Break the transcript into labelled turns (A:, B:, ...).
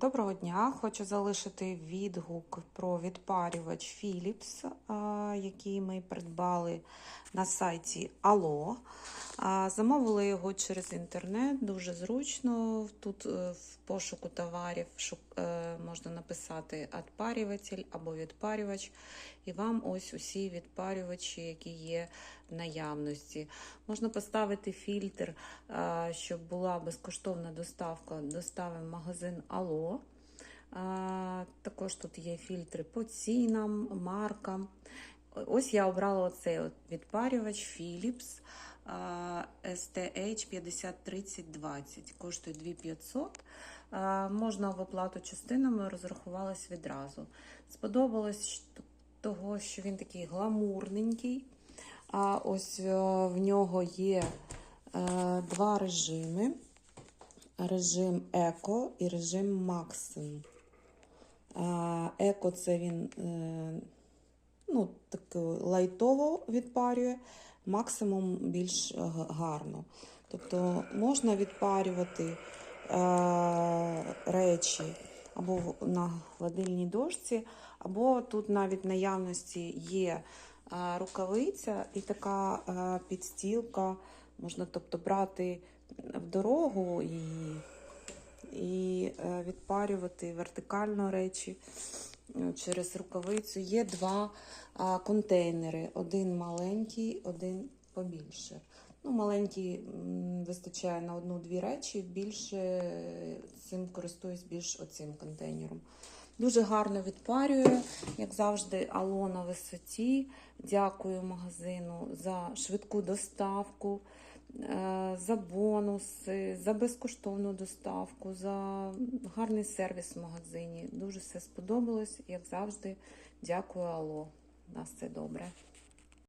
A: Доброго дня! Хочу залишити відгук про відпарювач Philips, який ми придбали на сайті Allo. Замовили його через інтернет, дуже зручно. Тут е, в пошуку товарів е, можна написати «відпарюватель» або відпарювач, і вам ось усі відпарювачі, які є в наявності. Можна поставити фільтр, щоб була безкоштовна доставка. Доставимо магазин Алло. Також тут є фільтри по цінам, маркам. Ось я обрала оцей відпарювач Philips STH 503020. Коштує 2500. Можна в оплату частинами розрахувалась відразу. Сподобалось того, що він такий гламурненький. А ось е, в нього є е, два режими: режим Еко і режим Максим. Е, Еко це він е, ну, так лайтово відпарює, максимум більш гарно. Тобто можна відпарювати е, речі або на гладильній дошці, або тут навіть в наявності є е, рукавиця і така підстілка. Можна тобто брати в дорогу і, і е, відпарювати вертикально речі е, через рукавицю. Є два контейнери: один маленький, один побільше. Ну, маленький вистачає на одну-дві речі, більше е, цим користуюсь більш оцим контейнером. Дуже гарно відпарює, як завжди, Ало на висоті. Дякую магазину за швидку доставку, за бонуси, за безкоштовну доставку, за гарний сервіс в магазині. Дуже все сподобалось, як завжди. Дякую, Алло. У нас все добре.